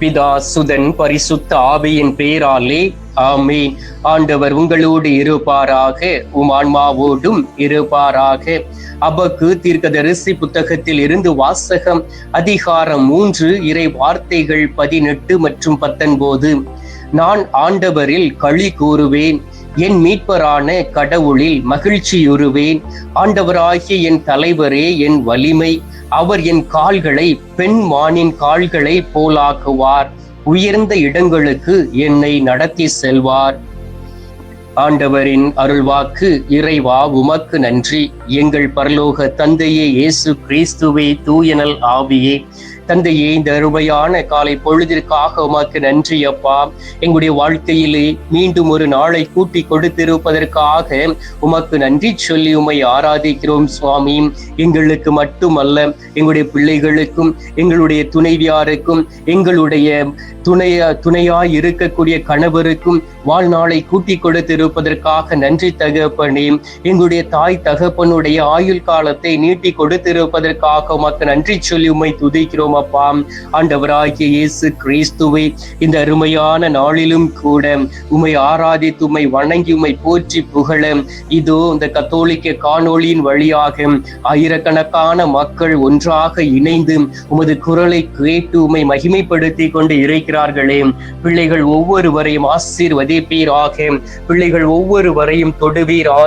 பிதா சுதன் பரிசுத்த ஆவியின் பேராலே ஆமீன். ஆண்டவர் உங்களோடு இருப்பாராக உம் ஆன்மாவோடும் இருப்பாராக. அபக்கு தீர்க்கதரிசி புத்தகத்தில் இருந்து வாசகம் அதிகாரம் மூன்று இறை வார்த்தைகள் பதினெட்டு மற்றும் பத்தொன்பது. நான் ஆண்டவரில் களி கூறுவேன் என் மீட்பரான கடவுளில் மகிழ்ச்சியுறுவேன். ஆண்டவராகிய என் தலைவரே என் வலிமை. அவர் என் கால்களை பெண் மானின் கால்களை போலாக்குவார். உயர்ந்த இடங்களுக்கு என்னை நடத்தி செல்வார். ஆண்டவரின் அருள்வாக்கு இறைவா உமக்கு நன்றி. எங்கள் பரலோக தந்தையே இயேசு கிறிஸ்துவே தூயனல் ஆவியே. தந்தையே இந்த அருமையான காலை பொழுதிற்காக உமக்கு நன்றி அப்பா. எங்களுடைய வாழ்க்கையிலே மீண்டும் ஒரு நாளை கூட்டி கொடுத்திருப்பதற்காக உமக்கு நன்றி சொல்லி உமை ஆராதிக்கிறோம் சுவாமி. எங்களுக்கு மட்டுமல்ல எங்களுடைய பிள்ளைகளுக்கும் எங்களுடைய துணைவியாருக்கும் எங்களுடைய துணைய துணையாய் இருக்கக்கூடிய கணவருக்கும் வாழ்நாளை கூட்டி கொடுத்திருப்பதற்காக நன்றி தகப்பனே. எங்களுடைய தாய் தகப்பனுடைய ஆயுள் காலத்தை நீட்டி கொடுத்திருப்பதற்காக உமக்கு நன்றி சொல்லி உம்மை துதிக்கிறோம் அப்பா ஆண்டவராகிய இயேசு கிறிஸ்துவை இந்த அருமையான நாளிலும் கூட உமை ஆராதித்து உமை வணங்கி உமை போற்றி புகழ இதோ இந்த கத்தோலிக்க காணொளியின் வழியாக ஆயிரக்கணக்கான மக்கள் ஒன்றாக இணைந்து உமது குரலை கேட்டு உமை மகிமைப்படுத்தி கொண்டு இருக்கிறார்களே. பிள்ளைகள் ஒவ்வொருவரையும் ஆசீர்வதிப்பீராக. பிள்ளைகள் ஒவ்வொருவரையும் தொடுவீராக.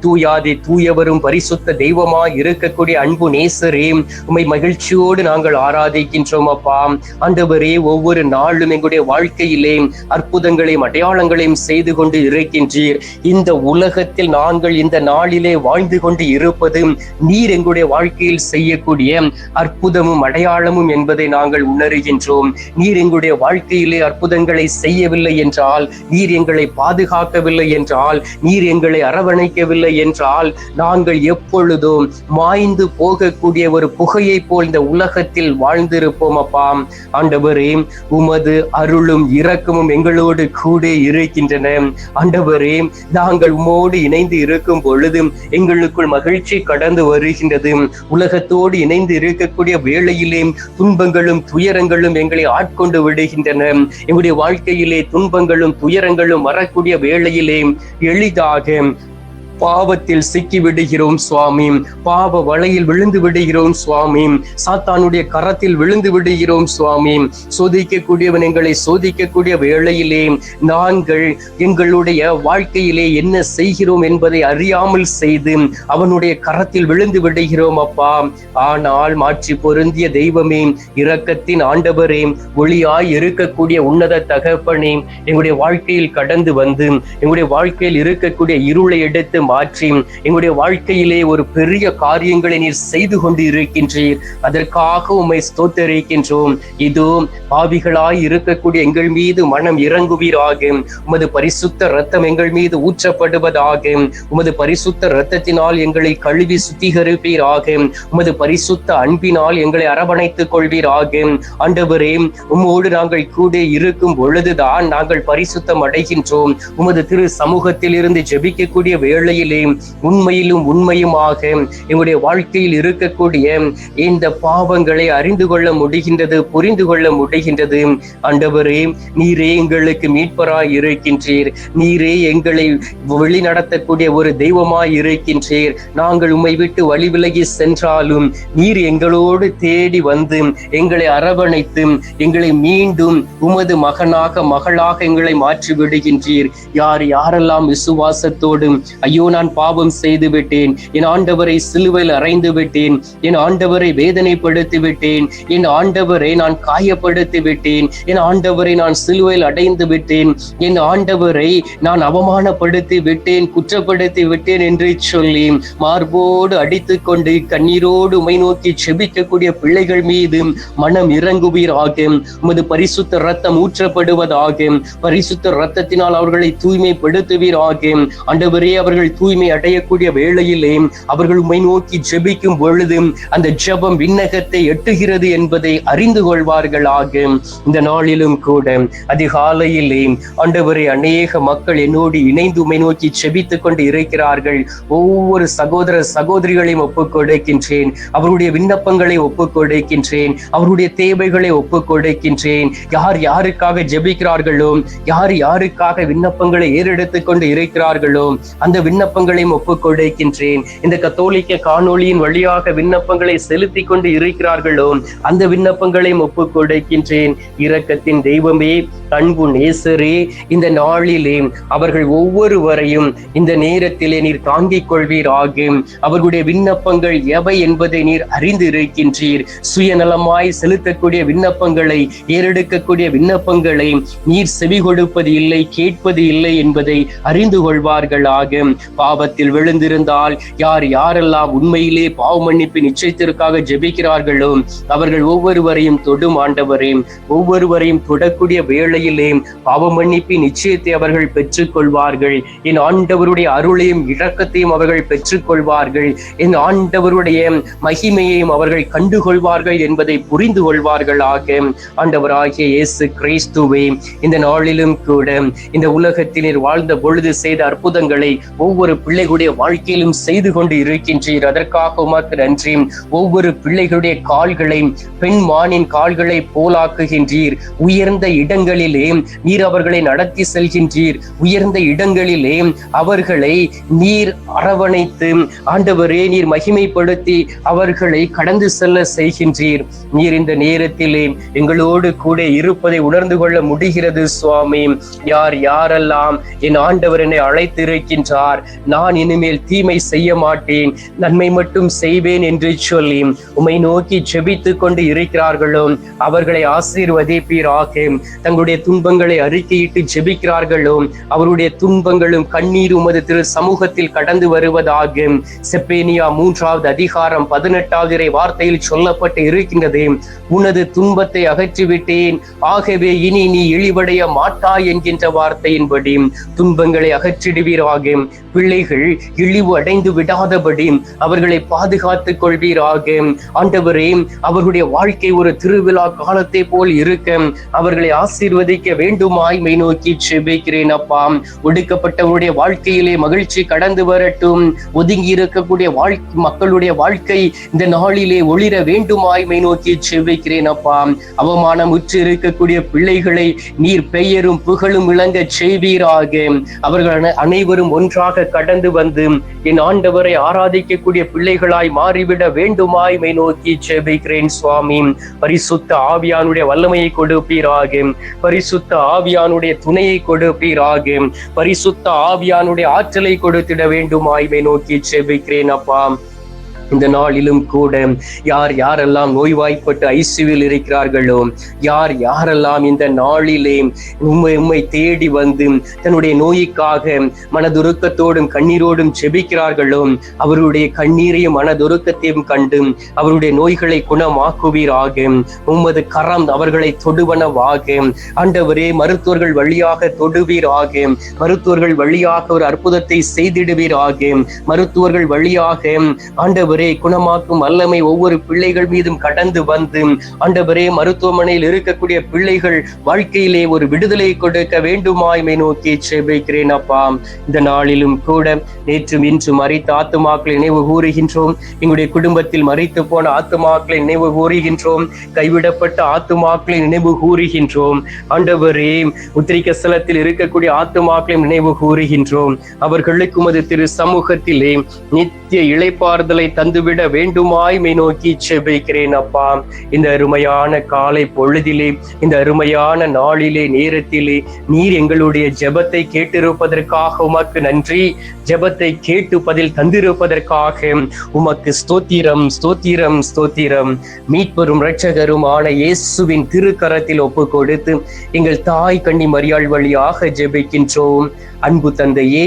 தூயாதி தூயவரும் பரிசுத்த தெய்வமாய் இருக்கக்கூடிய அன்பு நேசரே உமை மகிழ்ச்சியோடு நாங்கள் ஆராதிக்கின்றோம் அப்பா. ஆண்டவரே ஒவ்வொரு நாளும் எங்களுடைய வாழ்க்கையிலே அற்புதங்களையும் அடையாளங்களையும் செய்து கொண்டு இருக்கின்றீர். இந்த உலகத்தில் நாங்கள் இந்த நாளிலே வாழ்ந்து கொண்டு இருப்பது நீர் எங்களுடைய வாழ்க்கையில் செய்யக்கூடிய அற்புதமும் அடையாளமும் என்பதை நாங்கள் உணர்கின்றோம். நீர் எங்களுடைய வாழ்க்கையிலே அற்புதங்களை செய்யவில்லை என்றால் நீர் எங்களை பாதுகாக்கவில்லை என்றால் நீர் எங்களை அரவணைக்கவில்லை என்றால் நாங்கள் எப்பொழுதும் மாய்ந்து போகக்கூடிய ஒரு புகையை போல் இந்த உலகத்தில் வாழ்ந்திருப்போம் அப்பா. ஆண்டவரே உமது அருளும் இரக்கமும் எங்களோடு கூட இருக்கின்றன. ஆண்டவரே நாங்கள் உமோடு இணைந்து இருக்கும் பொழுது எங்களுக்குள் மகிழ்ச்சி கடந்து வருகின்றது. உலகத்தோடு இணைந்து இருக்கக்கூடிய வேளையிலே துன்பங்களும் துயரங்களும் எங்களை ஆட்கொண்டு விடுகின்றன. எங்களுடைய வாழ்க்கையிலே துன்பங்களும் துயரங்களும் வரக்கூடிய வேளையிலே எளிதாக பாவத்தில் சிக்கி விடுகிறோம் சுவாமி. பாவ வலையில் விழுந்து விடுகிறோம் சுவாமி. சாத்தானுடைய கரத்தில் விழுந்து விடுகிறோம் சுவாமி. சோதிக்கக்கூடியவன் எங்களை சோதிக்கக்கூடிய வேளையிலே நாங்கள் எங்களுடைய வாழ்க்கையிலே என்ன செய்கிறோம் என்பதை அறியாமல் செய்து அவனுடைய கரத்தில் விழுந்து விடுகிறோம் அப்பா. ஆனால் மாற்றி பொருந்திய தெய்வமே இரக்கத்தின் ஆண்டவரே ஒளியாய் இருக்கக்கூடிய உன்னத தகப்பனே எங்களுடைய வாழ்க்கையில் கடந்து வந்து எங்களுடைய வாழ்க்கையில் இருக்கக்கூடிய இருளை எடுத்து மாற்றி எங்களுடைய வாழ்க்கையிலே ஒரு பெரிய காரியங்களை நீர் செய்து கொண்டு இருக்கின்றீர் அதற்காக உம்மை ஸ்தோத்தரிக்கின்றோம். இது பாவிகளாய் இருக்கக்கூடிய எங்கள் மீது மனம் இறங்குவீராக. உமது பரிசுத்த ரத்தம் எங்கள் மீது ஊற்றப்படுவதாக. உமது பரிசுத்த ரத்தத்தினால் எங்களை கழுவி சுத்திகரிப்பீராக. உமது பரிசுத்த அன்பினால் எங்களை அரவணைத்துக் கொள்வீராக. ஆண்டவரே உம்மோடு நாங்கள் கூட இருக்கும் பொழுதுதான் நாங்கள் பரிசுத்தம் அடைகின்றோம். உமது திரு சமூகத்தில் இருந்து ஜெபிக்கக்கூடிய வேளையில் உண்மையிலே உண்மையிலும் உண்மையுமாக எங்களுடைய வாழ்க்கையில் இருக்கக்கூடிய இந்த பாவங்களை அறிந்து கொள்ள முடிகின்றது புரிந்து கொள்ள முடிகின்றது. ஆண்டவரே நீரே எங்களுக்கு மீட்பராய் இருக்கின்றீர். நீரே எங்களை வழிநடத்தக்கூடிய ஒரு தெய்வமாய் இருக்கின்றீர். நாங்கள் உம்மை விட்டு வழி விலகி சென்றாலும் நீர் எங்களோடு தேடி வந்து எங்களை அரவணைத்து எங்களை மீண்டும் உமது மகனாக மகளாக எங்களை மாற்றி விடுகின்றீர் யார் யாரெல்லாம் விசுவாசத்தோடும் ஐயோ நான் பாவம் செய்து விட்டேன் என் ஆண்டவரை சிலுவையில் அறைந்து விட்டேன் என் ஆண்டவரை வேதனைப்படுத்தி விட்டேன் என் ஆண்டவரை நான் காயப்படுத்தி விட்டேன் என் ஆண்டவரை நான் சிலுவையில் அடைந்து விட்டேன் என் ஆண்டவரை நான் அவமானப்படுத்தி விட்டேன் குற்றப்படுத்தி விட்டேன் என்று சொல்லி மார்போடு அடித்து கொண்டு கண்ணீரோடு உமை நோக்கி செபிக்கக்கூடிய பிள்ளைகள் மீது மனம் இறங்குவீராக. உமது பரிசுத்த ரத்தம் ஊற்றப்படுவதாக. பரிசுத்த ரத்தத்தினால் அவர்களை தூய்மைப்படுத்துவீராக. ஆண்டவரே அவர்கள் அவர்கள் தூய்மை அடையக்கூடிய வேளையிலே அவர்கள் உண்மை நோக்கி ஜெபிக்கும் பொழுது அந்த ஜெபம் விண்ணகத்தை எட்டுகிறது என்பதை அறிந்து கொள்வார்களாக. இந்த நாளிலும் கூட அதிகாலையிலே ஆண்டவரை அநேக மக்கள் என்னோடு இணைந்து உண்மை நோக்கி ஜெபித்துக் கொண்டு இருக்கிறார்கள். ஒவ்வொரு சகோதர சகோதரிகளையும் ஒப்புக் கொடுக்கின்றேன். அவருடைய விண்ணப்பங்களை ஒப்புக் கொடுக்கின்றேன். அவருடைய தேவைகளை ஒப்புக் கொடுக்கின்றேன். யார் யாருக்காக ஜெபிக்கிறார்களோ யார் யாருக்காக விண்ணப்பங்களை ஏறெடுத்துக் கொண்டு இருக்கிறார்களோ அந்த விண்ண விண்ணப்பங்களையும் ஒப்புக் கொடுக்கின்றேன் இந்த கத்தோலிக்க காணொளியின் வழியாக விண்ணப்பங்களை செலுத்தி கொண்டு இருக்கிறார்களோ அந்த விண்ணப்பங்களையும் ஒப்புக் கொடுக்கின்றேன் இரக்கத்தின் தெய்வமே அன்பு நேசரே இந்த நாளிலே அவர்கள் ஒவ்வொருவரையும் இந்த நேரத்திலே நீர் தாங்கிக் கொள்வீராக. அவர்களுடைய விண்ணப்பங்கள் எவை என்பதை நீர் அறிந்து இருக்கின்றீர் சுயநலமாய் செலுத்தக்கூடிய விண்ணப்பங்களை ஏறெடுக்கக்கூடிய விண்ணப்பங்களை நீர் செவி கொடுப்பது இல்லை கேட்பது இல்லை என்பதை அறிந்து கொள்வார்களாக. பாவத்தில் விழுந்திருந்தால் யார் யாரெல்லாம் உண்மையிலே பாவ மன்னிப்பு நிச்சயத்திற்காக ஜெபிக்கிறார்களோ அவர்கள் ஒவ்வொருவரையும் தொடும் ஆண்டவரையும் ஒவ்வொருவரையும் தொடக்கூடிய வேலை முறையிலே பாவ மன்னிப்பின் நிச்சயத்தை அவர்கள் பெற்றுக்கொள்வார்கள். என் ஆண்டவருடைய அருளையும் இரக்கத்தையும் அவர்கள் பெற்றுக்கொள்வார்கள். என் ஆண்டவருடைய மகிமையையும் அவர்கள் கண்டுகொள்வார்கள் என்பதை புரிந்து கொள்வார்களாக. ஆண்டவராகிய இயேசு கிறிஸ்துவே இந்த நாளிலும் கூட இந்த உலகத்தினர் வாழ்ந்த பொழுது செய்த அற்புதங்களை ஒவ்வொரு பிள்ளைகளுடைய வாழ்க்கையிலும் செய்து கொண்டு இருக்கின்றீர். அதற்காக உமக்கு நன்றி. ஒவ்வொரு பிள்ளைகளுடைய கால்களை பெண் மானின் கால்களை போலாக்குகின்றீர். உயர்ந்த இடங்களில் நீர் அவர்களை நடத்தி செல்கின்றீர். உயர்ந்த இடங்களிலே அவர்களை நீர் அரவணைத்து ஆண்டவரே நீர் மகிமைப்படுத்தி அவர்களை கடந்து செல்ல செய்கின்றீர். நீர் இந்த நேரத்திலே எங்களோடு கூட இருப்பதை உணர்ந்து கொள்ள முடிகிறது சுவாமி. யார் யாரெல்லாம் என் ஆண்டவர் என்னை அழைத்திருக்கின்றார் நான் இனிமேல் தீமை செய்ய மாட்டேன் நன்மை மட்டும் செய்வேன் என்று சொல்லி உமை நோக்கி ஜெபித்துக் கொண்டு இருக்கிறார்களோ அவர்களை ஆசீர்வதிப்பீராக. தங்களுடைய துன்பங்களை அறிக்கையிட்டு ஜெபிக்கிறார்களோ அவருடைய துன்பங்களும் கண்ணீர் உமது திரு சமூகத்தில் கடந்து வருவதாக செப்பேனியா மூன்றாவது அதிகாரம் பதினெட்டாவது வார்த்தையில் சொல்லப்பட்டு இருக்கின்றது. உனது துன்பத்தை அகற்றிவிட்டேன் ஆகவே இனி நீ இழிவடைய மாட்டாய் என்கின்ற வார்த்தையின்படி துன்பங்களை அகற்றிடுவீராக. பிள்ளைகள் இழிவு அடைந்து விடாதபடி அவர்களை பாதுகாத்துக் கொள்வீராக. ஆண்டவரே அவர்களுடைய வாழ்க்கை ஒரு திருவிழா காலத்தை போல் இருக்க அவர்களை ஆசீர்வதி ஆசீர்வதிக்க வேண்டுமாய் மை நோக்கி செபிக்கிறேன் அப்பா. ஒடுக்கப்பட்டவருடைய வாழ்க்கையிலே மகிழ்ச்சி கடந்து வரட்டும். ஒதுங்கி இருக்கக்கூடிய வாழ்க்கை மக்களுடைய வாழ்க்கை இந்த நாளிலே ஒளிர வேண்டுமாய் மை நோக்கி செபிக்கிறேன் அப்பா. அவமானம் உற்று இருக்கக்கூடிய பிள்ளைகளை நீர் பெயரும் புகழும் விளங்க செய்வீராக. அவர்கள் அனைவரும் ஒன்றாக கடந்து வந்து என் ஆண்டவரை ஆராதிக்கக்கூடிய பிள்ளைகளாய் மாறிவிட வேண்டுமாய் மை நோக்கி செபிக்கிறேன் சுவாமி. பரிசுத்த ஆவியானுடைய வல்லமையை கொடுப்பீராக. பரி பரிசுத்த ஆவியானுடைய துணையை கொடுப்பீராக பரிசுத்த ஆவியானுடைய ஆற்றலை கொடுத்திட வேண்டுமாய் மை நோக்கி செபிக்கிறேன் அப்பா. இந்த நாளிலும் கூட யார் யாரெல்லாம் நோய்வாய்ப்பட்டு ஐசியூவில் இருக்கிறார்களோ யார் யாரெல்லாம் இந்த நாளிலே உண்மை உண்மை தேடி வந்து தன்னுடைய நோய்க்காக மனதுருக்கத்தோடும் கண்ணீரோடும் செபிக்கிறார்களோ அவருடைய கண்ணீரையும் மனதுருக்கத்தையும் கண்டு அவருடைய நோய்களை குணமாக்குவீராக. உமது கரம் அவர்களை தொடுவனவாக. ஆண்டவரே மருத்துவர்கள் வழியாக தொடுவீராக. மருத்துவர்கள் வழியாக ஒரு அற்புதத்தை செய்திடுவீராக. மருத்துவர்கள் வழியாக ஆண்டவரே ஆண்டவரே குணமாக்கும் வல்லமை ஒவ்வொரு பிள்ளைகள் மீதும் கடந்து வந்து ஆண்டவரே மருத்துவமனையில் இருக்கக்கூடிய பிள்ளைகள் வாழ்க்கையிலே ஒரு விடுதலை கொடுக்க வேண்டுமாய்மை நோக்கி செபிக்கிறேன் அப்பா. இந்த நாளிலும் கூட நேற்றும் இன்றும் மறித்த ஆத்துமாக்களை நினைவு கூறுகின்றோம். எங்களுடைய குடும்பத்தில் மறித்து போன ஆத்துமாக்களை நினைவு கூறுகின்றோம். கைவிடப்பட்ட ஆத்துமாக்களை நினைவு கூறுகின்றோம். ஆண்டவரே உத்திரிக்க ஸ்தலத்தில் இருக்கக்கூடிய ஆத்துமாக்களை நினைவு கூறுகின்றோம். அவர்களுக்கு உமது திரு சமூகத்திலே நித்திய இழைப்பாறுதலை தந்து வந்துவிட வேண்டுமாய் மை நோக்கி செபிக்கிறேன் அப்பா. இந்த அருமையான காலை பொழுதிலே இந்த அருமையான நாளிலே நேரத்திலே நீர் எங்களுடைய ஜெபத்தை கேட்டிருப்பதற்காக உமக்கு நன்றி. ஜெபத்தை கேட்டு பதில் தந்திருப்பதற்காக உமக்கு ஸ்தோத்திரம் ஸ்தோத்திரம் ஸ்தோத்திரம். மீட்பெரும் இரட்சகருமான இயேசுவின் திருக்கரத்தில் ஒப்பு கொடுத்து எங்கள் தாய் கண்ணி மரியாள் வழியாக ஜெபிக்கின்றோம். அன்பு தந்தையே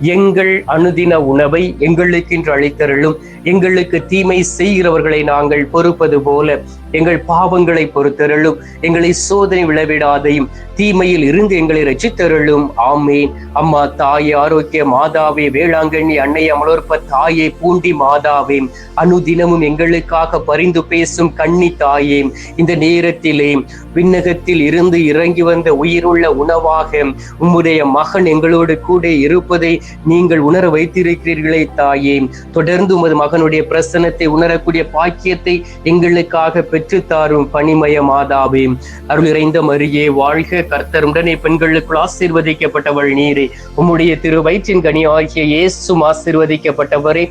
எங்கள் அனுதின உணவை எங்களுக்கென்று அளித்தருளும். எங்களுக்கு தீமை செய்கிறவர்களை நாங்கள் பொறுப்பது போல எங்கள் பாவங்களை பொறுத்தருளும். எங்களை சோதனை விளைவிடாதையும் தீமையில் இருந்து எங்களை ரசித்தருளும் ஆமேன். அம்மா தாயே ஆரோக்கிய மாதாவே வேளாங்கண்ணி அன்னை அமலோற்ப தாயே பூண்டி மாதாவே அனுதினமும் எங்களுக்காக பரிந்து பேசும் கண்ணி தாயே இந்த நேரத்திலே விண்ணகத்தில் இருந்து இறங்கி வந்த உயிருள்ள உணவாக உம்முடைய மகன் எங்களோடு கூட இருப்பதை நீங்கள் உணர வைத்திருக்கிறீர்களே தாயே. தொடர்ந்து உமது மகனுடைய பிரசனத்தை உணரக்கூடிய பாக்கியத்தை எங்களுக்காக பெற்றுத்தாரும் பணிமய மாதாவே. அருளிறைந்த மரியே வாழ்க கர்த்தர். உடனே பெண்களுக்குள் ஆசீர்வதிக்கப்பட்டவள் நீரே. உம்முடைய திரு வயிற்றின் கனி ஆகிய இயேசும் ஆசீர்வதிக்கப்பட்டவரே.